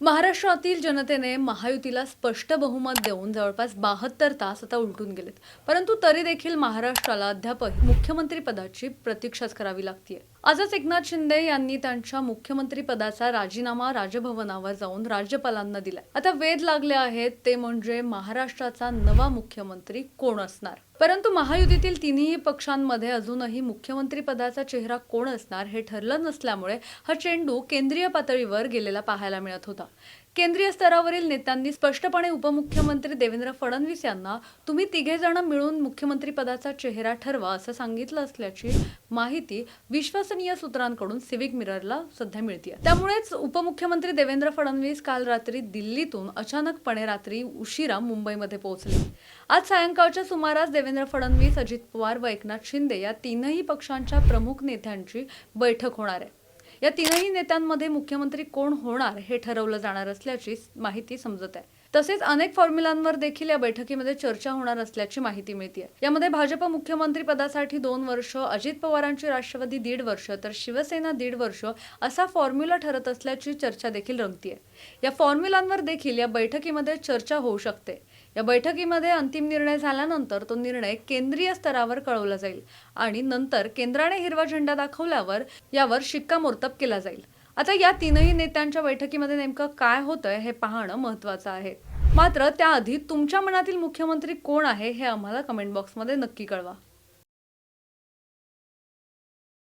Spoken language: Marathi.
महाराष्ट्रातील जनतेने महायुतीला स्पष्ट बहुमत देऊन जवळपास बहात्तर तास आता उलटून गेलेत. परंतु तरी देखील महाराष्ट्राला अद्यापही मुख्यमंत्री पदाची प्रतीक्षाच करावी लागतीये. आजच एकनाथ शिंदे यांनी त्यांच्या मुख्यमंत्री पदाचा राजीनामा राजभवनावर जाऊन राज्यपालांना दिलाय. आता वेध लागले आहेत ते म्हणजे महाराष्ट्राचा नवा मुख्यमंत्री कोण असणार? परंतु महायुतीतील तिन्ही पक्षांमध्ये अजूनही मुख्यमंत्री पदाचा चेहरा कोण असणार हे ठरलं नसल्यामुळे हा चेंडू केंद्रीय पातळीवर गेलेला पाहायला मिळत होता. केंद्रीय स्तरावरील नेत्यांनी स्पष्टपणे उपमुख्यमंत्री देवेंद्र फडणवीस यांना तुम्ही तिघे जण मिळून मुख्यमंत्रीपदाचा चेहरा ठरवा असं सांगितलं असल्याची माहिती विश्वसनीय सूत्रांकडून सिव्हिक मिररला सध्या मिळते त्यामुळेच उपमुख्यमंत्री देवेंद्र फडणवीस काल रात्री दिल्लीतून अचानकपणे रात्री उशिरा मुंबईमध्ये पोहोचले. आज सायंकाळच्या सुमारास देवेंद्र फडणवीस अजित पवार व एकनाथ शिंदे या तीनही पक्षांच्या प्रमुख नेत्यांची बैठक होणार आहे. या तीनही नेत्यांमध्ये मुख्यमंत्री कोण होणार हे ठरवलं जाणार असल्याची माहिती समजत आहे. तसेच अनेक फॉर्म्युलांवर देखील या बैठकीमध्ये चर्चा होणार असल्याची माहिती मिळते यामध्ये भाजप मुख्यमंत्री पदासाठी दोन वर्ष अजित पवारांची राष्ट्रवादी दीड वर्ष तर शिवसेना दीड वर्ष असा फॉर्म्युला ठरत असल्याची चर्चा देखील रंगतीये. या फॉर्म्युलांवर देखील या बैठकीमध्ये चर्चा होऊ शकते. या बैठकीमध्ये अंतिम निर्णय झाल्यानंतर तो निर्णय केंद्रीय स्तरावर कळवला जाईल आणि नंतर केंद्राने हिरवा झेंडा दाखवल्यावर यावर शिक्कामोर्तब केला जाईल. आता या तीनही नेत्यांच्या बैठकीमध्ये नेमकं काय होतंय हे पाहणं महत्वाचं आहे. मात्र त्याआधी तुमच्या मनातील मुख्यमंत्री कोण आहे हे आम्हाला कमेंट बॉक्समध्ये नक्की कळवा.